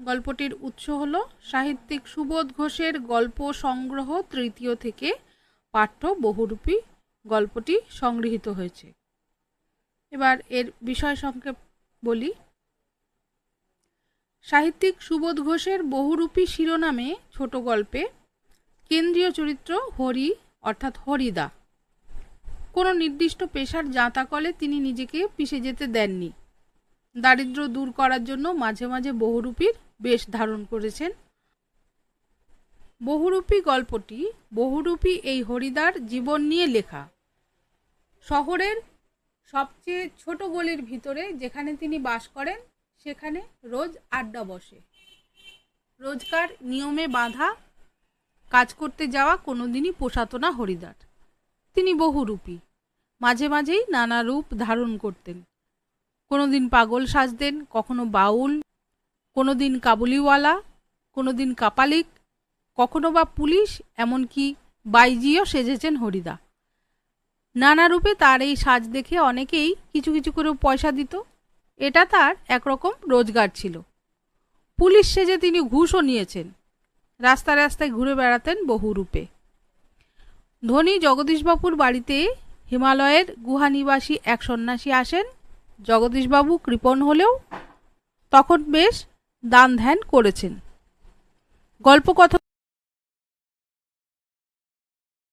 গল্পটির উৎস হল সাহিত্যিক সুবোধ ঘোষের গল্প সংগ্রহ তৃতীয় থেকে পাঠ্য বহুরূপী গল্পটি সংগৃহীত হয়েছে। এবার এর বিষয় সংক্ষেপ বলি। সাহিত্যিক সুবোধ ঘোষের বহুরূপী শিরোনামে ছোট গল্পে কেন্দ্রীয় চরিত্র হরি অর্থাৎ হরিদা। কোনো নির্দিষ্ট পেশার জাঁতাকলে তিনি নিজেকে পিষে যেতে দেননি। দারিদ্র্য দূর করার জন্য মাঝে মাঝে বহুরূপীর বেশ ধারণ করেছেন। বহুরূপী গল্পটি, বহুরূপী এই হরিদার জীবন নিয়ে লেখা। শহরের সবচেয়ে ছোট গলির ভিতরে যেখানে তিনি বাস করেন, সেখানে রোজ আড্ডা বসে। রোজকার নিয়মে বাঁধা কাজ করতে যাওয়া কোনোদিনই পোষাতো না হরিদার তিনি বহুরূপী। মাঝে মাঝেই নানা রূপ ধারণ করতেন। কোনোদিন পাগল সাজতেন, কখনো বাউল কোনো দিন কাবুলিওয়ালা কোনো দিন কাপালিক, কখনো বা পুলিশ, এমনকি বাইজিও সেজেছেন হরিদা। নানা রূপে তার এই সাজ দেখে অনেকেই কিছু কিছু করে পয়সা দিত। এটা তার একরকম রোজগার ছিল। পুলিশ সেজে তিনি ঘুষও নিয়েছেন। রাস্তায় রাস্তায় ঘুরে বেড়াতেন বহুরূপে ধনী জগদীশবাবুর বাড়িতে হিমালয়ের গুহানিবাসী এক সন্ন্যাসী আসেন। জগদীশবাবু কৃপণ হলেও তখন বেশ দান ধ্যান করেছেন। গল্প কথা